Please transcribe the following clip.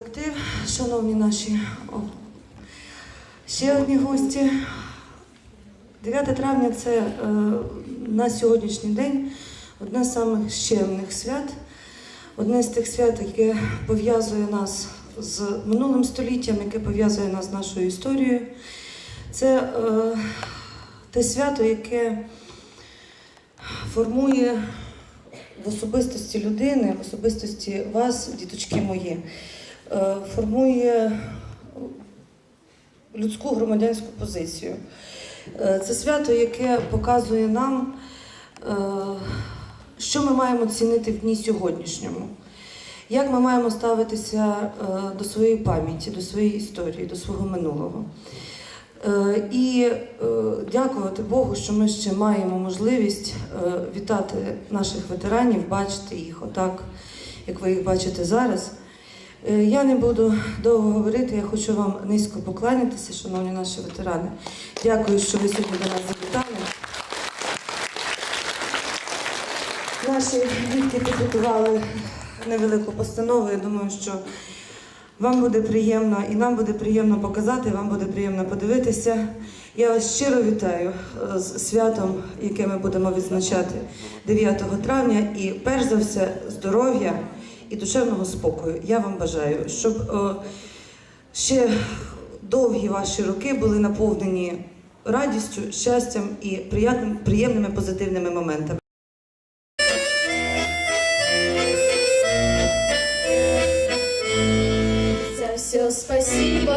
Колектив, шановні наші о, ще одні гості. 9 травня це е, на сьогоднішній день одне з самих щемних свят, одне з тих свят, яке пов'язує нас з минулим століттям, яке пов'язує нас з нашою історією. Це е, те свято, яке формує в особистості людини, в особистості вас, діточки мої, формує людську громадянську позицію. Е, Це свято, яке показує нам, е, що ми маємо цінити в дні сьогоднішньому. Як ми маємо ставитися е, до своєї пам'яті, до своєї історії, до свого минулого. Е, І е, дякувати Богу, що ми ще маємо можливість е, вітати наших ветеранів, бачити їх отак, як ви їх бачите зараз. Е, Я не буду довго говорити, я хочу вам низько поклонятися, шановні наші ветерани. Дякую, що ви сьогодні до нас завітали. Наші дітки підготували невелику постанову. Я думаю, що вам буде приємно і нам буде приємно показати, вам буде приємно подивитися. Я вас щиро вітаю е, з святом, яке ми будемо відзначати 9 травня. І перш за все, здоров'я і душевного спокою. Я вам бажаю, щоб е, ще довгі ваші роки були наповнені радістю, щастям і приємними позитивними моментами. Все спасибо,